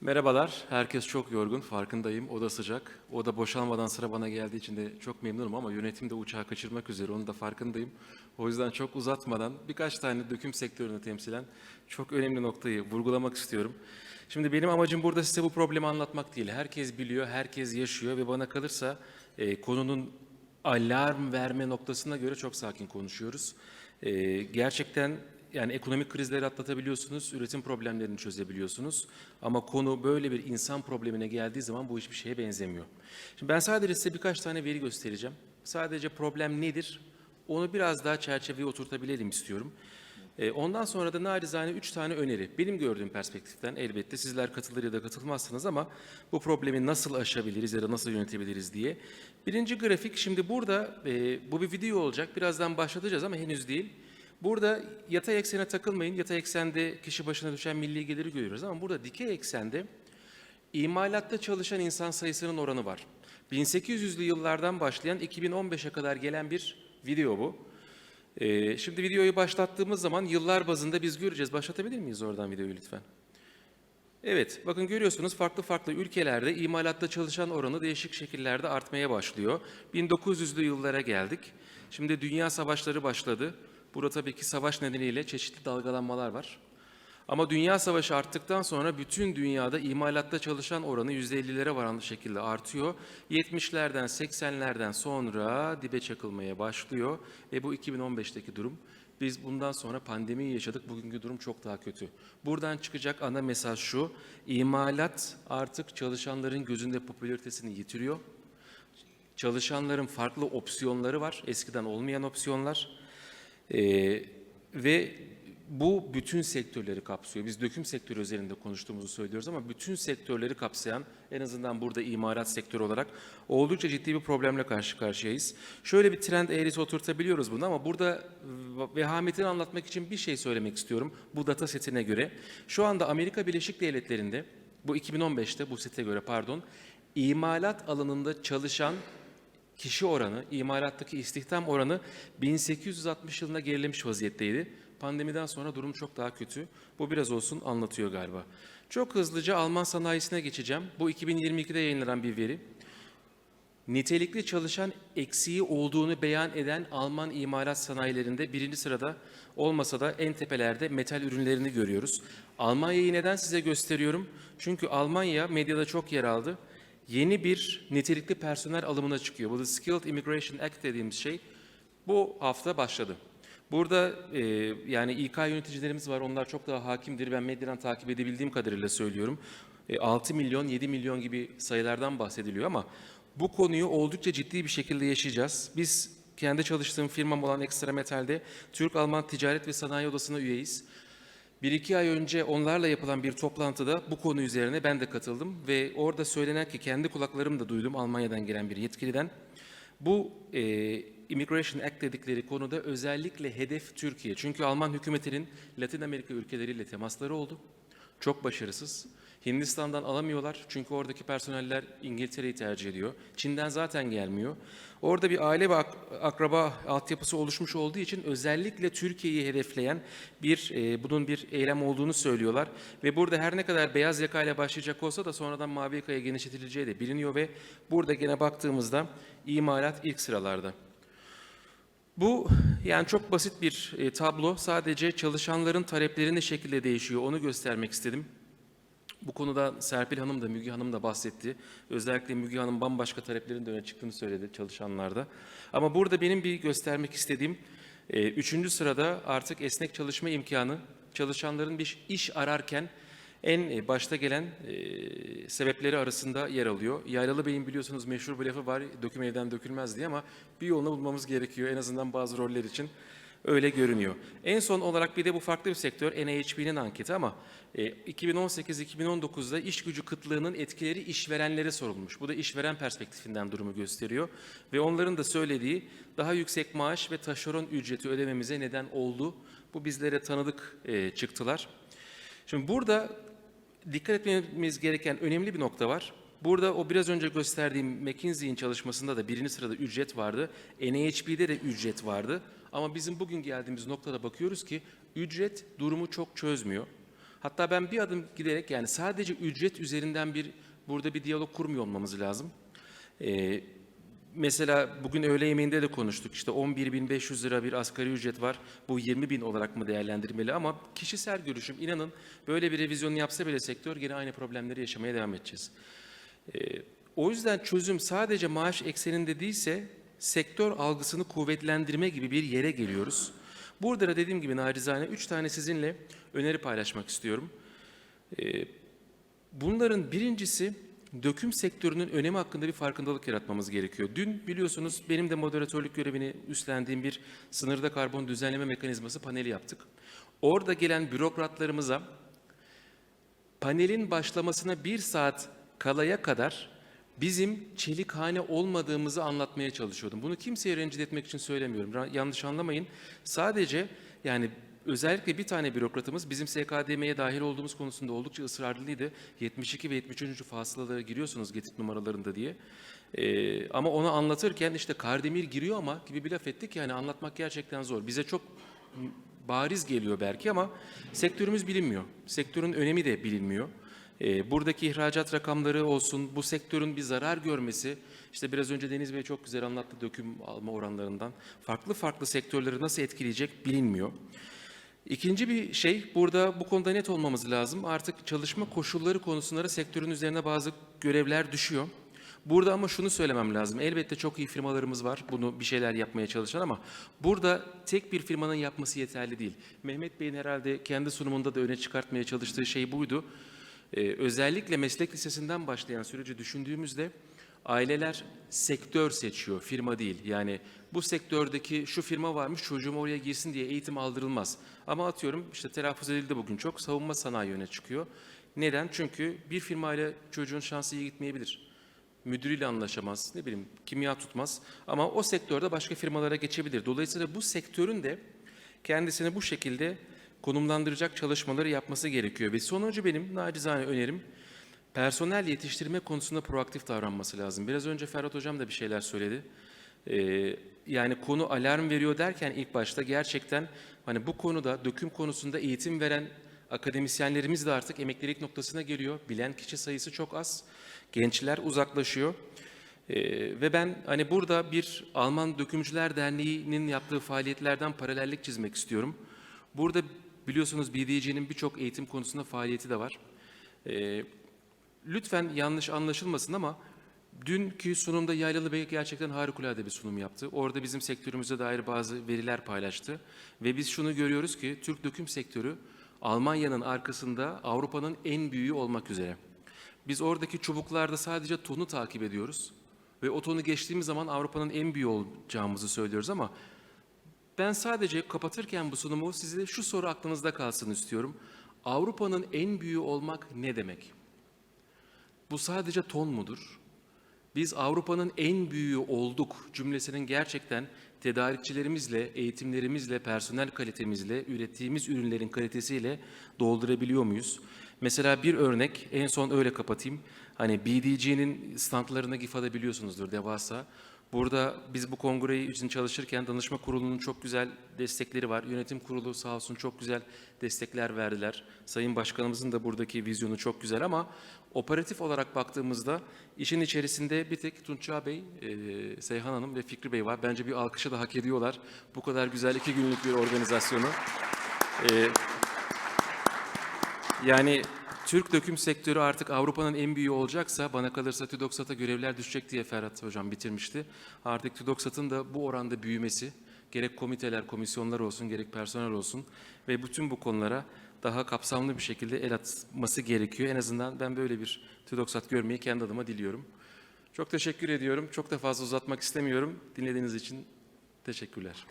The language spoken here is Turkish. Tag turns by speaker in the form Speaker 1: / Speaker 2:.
Speaker 1: Merhabalar, herkes çok yorgun, farkındayım. Oda sıcak. Oda boşalmadan sıra bana geldiği için de çok memnunum ama yönetim de uçağı kaçırmak üzere, onun da farkındayım. O yüzden çok uzatmadan birkaç tane döküm sektörünü temsilen çok önemli noktayı vurgulamak istiyorum. Şimdi benim amacım burada size bu problemi anlatmak değil. Herkes biliyor, herkes yaşıyor ve bana kalırsa e, konunun alarm verme noktasına göre çok sakin konuşuyoruz. E, gerçekten yani ekonomik krizleri atlatabiliyorsunuz, üretim problemlerini çözebiliyorsunuz. Ama konu böyle bir insan problemine geldiği zaman bu hiçbir şeye benzemiyor. Şimdi ben sadece size birkaç tane veri göstereceğim. Sadece problem nedir? Onu biraz daha çerçeveye oturtabilelim istiyorum. Ee, Ondan sonra da narizane üç tane öneri. Benim gördüğüm perspektiften elbette sizler katılır ya da katılmazsınız ama bu problemi nasıl aşabiliriz ya da nasıl yönetebiliriz diye. Birinci grafik şimdi burada e, bu bir video olacak. Birazdan başlatacağız ama henüz değil. Burada yatay eksene takılmayın. Yatay eksende kişi başına düşen milli geliri görüyoruz ama burada dikey eksende imalatta çalışan insan sayısının oranı var. 1800'lü yıllardan başlayan 2015'e kadar gelen bir video bu. Ee, şimdi videoyu başlattığımız zaman yıllar bazında biz göreceğiz. Başlatabilir miyiz oradan videoyu lütfen? Evet, bakın görüyorsunuz farklı farklı ülkelerde imalatta çalışan oranı değişik şekillerde artmaya başlıyor. 1900'lü yıllara geldik. Şimdi dünya savaşları başladı. Burada tabii ki savaş nedeniyle çeşitli dalgalanmalar var. Ama dünya savaşı arttıktan sonra bütün dünyada imalatta çalışan oranı %50'lere varan şekilde artıyor. 70'lerden 80'lerden sonra dibe çakılmaya başlıyor ve bu 2015'teki durum. Biz bundan sonra pandemiyi yaşadık. Bugünkü durum çok daha kötü. Buradan çıkacak ana mesaj şu. İmalat artık çalışanların gözünde popülaritesini yitiriyor. Çalışanların farklı opsiyonları var. Eskiden olmayan opsiyonlar. Ee, ve bu bütün sektörleri kapsıyor. Biz döküm sektörü üzerinde konuştuğumuzu söylüyoruz ama bütün sektörleri kapsayan en azından burada imalat sektörü olarak oldukça ciddi bir problemle karşı karşıyayız. Şöyle bir trend eğrisi oturtabiliyoruz bunu ama burada vehametini anlatmak için bir şey söylemek istiyorum bu data setine göre. Şu anda Amerika Birleşik Devletleri'nde bu 2015'te bu sete göre pardon imalat alanında çalışan kişi oranı, imalattaki istihdam oranı 1860 yılında gerilemiş vaziyetteydi. Pandemiden sonra durum çok daha kötü. Bu biraz olsun anlatıyor galiba. Çok hızlıca Alman sanayisine geçeceğim. Bu 2022'de yayınlanan bir veri. Nitelikli çalışan eksiği olduğunu beyan eden Alman imalat sanayilerinde birinci sırada olmasa da en tepelerde metal ürünlerini görüyoruz. Almanya'yı neden size gösteriyorum? Çünkü Almanya medyada çok yer aldı yeni bir nitelikli personel alımına çıkıyor. Bu da Skilled Immigration Act dediğimiz şey bu hafta başladı. Burada e, yani İK yöneticilerimiz var. Onlar çok daha hakimdir. Ben medyadan takip edebildiğim kadarıyla söylüyorum. E, 6 milyon, 7 milyon gibi sayılardan bahsediliyor ama bu konuyu oldukça ciddi bir şekilde yaşayacağız. Biz kendi çalıştığım firmam olan Ekstra Metal'de Türk-Alman Ticaret ve Sanayi Odası'na üyeyiz. Bir iki ay önce onlarla yapılan bir toplantıda bu konu üzerine ben de katıldım ve orada söylenen ki kendi kulaklarım da duydum Almanya'dan gelen bir yetkiliden. Bu e, Immigration Act dedikleri konuda özellikle hedef Türkiye. Çünkü Alman hükümetinin Latin Amerika ülkeleriyle temasları oldu. Çok başarısız. Hindistan'dan alamıyorlar çünkü oradaki personeller İngiltere'yi tercih ediyor. Çin'den zaten gelmiyor. Orada bir aile ve ak- akraba altyapısı oluşmuş olduğu için özellikle Türkiye'yi hedefleyen bir e, bunun bir eylem olduğunu söylüyorlar ve burada her ne kadar beyaz yakayla başlayacak olsa da sonradan mavi yakaya genişletileceği de biliniyor ve burada gene baktığımızda imalat ilk sıralarda. Bu yani çok basit bir e, tablo. Sadece çalışanların talepleri ne şekilde değişiyor onu göstermek istedim. Bu konuda Serpil Hanım da Müge Hanım da bahsetti. Özellikle Müge Hanım bambaşka taleplerin de öne çıktığını söyledi çalışanlarda. Ama burada benim bir göstermek istediğim e, üçüncü sırada artık esnek çalışma imkanı çalışanların bir iş ararken en e, başta gelen e, sebepleri arasında yer alıyor. Yaylalı Bey'in biliyorsunuz meşhur bir lafı var, döküm evden dökülmez diye ama bir yolunu bulmamız gerekiyor en azından bazı roller için. Öyle görünüyor. En son olarak bir de bu farklı bir sektör NHB'nin anketi ama e, 2018-2019'da iş gücü kıtlığının etkileri işverenlere sorulmuş. Bu da işveren perspektifinden durumu gösteriyor. Ve onların da söylediği daha yüksek maaş ve taşeron ücreti ödememize neden oldu. Bu bizlere tanıdık e, çıktılar. Şimdi burada dikkat etmemiz gereken önemli bir nokta var. Burada o biraz önce gösterdiğim McKinsey'in çalışmasında da birinci sırada ücret vardı. NHB'de de ücret vardı. Ama bizim bugün geldiğimiz noktada bakıyoruz ki ücret durumu çok çözmüyor. Hatta ben bir adım giderek yani sadece ücret üzerinden bir burada bir diyalog kurmuyor olmamız lazım. Ee, mesela bugün öğle yemeğinde de konuştuk. İşte 11.500 lira bir asgari ücret var. Bu 20.000 olarak mı değerlendirmeli? Ama kişisel görüşüm inanın böyle bir revizyon yapsa bile sektör gene aynı problemleri yaşamaya devam edeceğiz. Ee, o yüzden çözüm sadece maaş ekseninde değilse sektör algısını kuvvetlendirme gibi bir yere geliyoruz. Burada da dediğim gibi nacizane üç tane sizinle öneri paylaşmak istiyorum. Ee, bunların birincisi döküm sektörünün önemi hakkında bir farkındalık yaratmamız gerekiyor. Dün biliyorsunuz benim de moderatörlük görevini üstlendiğim bir sınırda karbon düzenleme mekanizması paneli yaptık. Orada gelen bürokratlarımıza panelin başlamasına bir saat kalaya kadar bizim çelikhane olmadığımızı anlatmaya çalışıyordum. Bunu kimseye rencide etmek için söylemiyorum. Yanlış anlamayın. Sadece yani özellikle bir tane bürokratımız bizim SKDM'ye dahil olduğumuz konusunda oldukça ısrarlıydı. 72 ve 73. fasılalara giriyorsunuz getip numaralarında diye. Ee, ama onu anlatırken işte Kardemir giriyor ama gibi bir laf ettik yani anlatmak gerçekten zor. Bize çok bariz geliyor belki ama sektörümüz bilinmiyor. Sektörün önemi de bilinmiyor. Ee, buradaki ihracat rakamları olsun, bu sektörün bir zarar görmesi, işte biraz önce Deniz Bey çok güzel anlattı döküm alma oranlarından, farklı farklı sektörleri nasıl etkileyecek bilinmiyor. İkinci bir şey, burada bu konuda net olmamız lazım. Artık çalışma koşulları konusunda sektörün üzerine bazı görevler düşüyor. Burada ama şunu söylemem lazım. Elbette çok iyi firmalarımız var. Bunu bir şeyler yapmaya çalışan ama burada tek bir firmanın yapması yeterli değil. Mehmet Bey'in herhalde kendi sunumunda da öne çıkartmaya çalıştığı şey buydu. Ee, özellikle meslek lisesinden başlayan süreci düşündüğümüzde aileler sektör seçiyor, firma değil. Yani bu sektördeki şu firma varmış çocuğum oraya girsin diye eğitim aldırılmaz. Ama atıyorum işte telaffuz edildi bugün çok savunma sanayi öne çıkıyor. Neden? Çünkü bir firmayla çocuğun şansı iyi gitmeyebilir müdürüyle anlaşamaz, ne bileyim kimya tutmaz ama o sektörde başka firmalara geçebilir. Dolayısıyla bu sektörün de kendisini bu şekilde konumlandıracak çalışmaları yapması gerekiyor. Ve sonuncu benim nacizane önerim personel yetiştirme konusunda proaktif davranması lazım. Biraz önce Ferhat Hocam da bir şeyler söyledi. Ee, yani konu alarm veriyor derken ilk başta gerçekten hani bu konuda döküm konusunda eğitim veren akademisyenlerimiz de artık emeklilik noktasına geliyor. Bilen kişi sayısı çok az. Gençler uzaklaşıyor. Ee, ve ben hani burada bir Alman Dökümcüler Derneği'nin yaptığı faaliyetlerden paralellik çizmek istiyorum. Burada biliyorsunuz BDC'nin birçok eğitim konusunda faaliyeti de var. Ee, lütfen yanlış anlaşılmasın ama dünkü sunumda Yaylalı Bey gerçekten harikulade bir sunum yaptı. Orada bizim sektörümüze dair bazı veriler paylaştı. Ve biz şunu görüyoruz ki Türk döküm sektörü Almanya'nın arkasında Avrupa'nın en büyüğü olmak üzere. Biz oradaki çubuklarda sadece tonu takip ediyoruz. Ve o tonu geçtiğimiz zaman Avrupa'nın en büyüğü olacağımızı söylüyoruz ama ben sadece kapatırken bu sunumu size şu soru aklınızda kalsın istiyorum. Avrupa'nın en büyüğü olmak ne demek? Bu sadece ton mudur? Biz Avrupa'nın en büyüğü olduk cümlesinin gerçekten tedarikçilerimizle, eğitimlerimizle, personel kalitemizle, ürettiğimiz ürünlerin kalitesiyle doldurabiliyor muyuz? Mesela bir örnek, en son öyle kapatayım. Hani BDG'nin standlarına GIFA'da biliyorsunuzdur devasa. Burada biz bu kongreyi için çalışırken danışma kurulunun çok güzel destekleri var. Yönetim kurulu sağ olsun çok güzel destekler verdiler. Sayın Başkanımızın da buradaki vizyonu çok güzel ama operatif olarak baktığımızda işin içerisinde bir tek Tunça Bey, e, Seyhan Hanım ve Fikri Bey var. Bence bir alkışı da hak ediyorlar. Bu kadar güzel iki günlük bir organizasyonu. E, yani Türk döküm sektörü artık Avrupa'nın en büyüğü olacaksa bana kalırsa TÜDOKSAT'a görevler düşecek diye Ferhat Hocam bitirmişti. Artık TÜDOKSAT'ın da bu oranda büyümesi gerek komiteler, komisyonlar olsun gerek personel olsun ve bütün bu konulara daha kapsamlı bir şekilde el atması gerekiyor. En azından ben böyle bir TÜDOKSAT görmeyi kendi adıma diliyorum. Çok teşekkür ediyorum. Çok da fazla uzatmak istemiyorum. Dinlediğiniz için teşekkürler.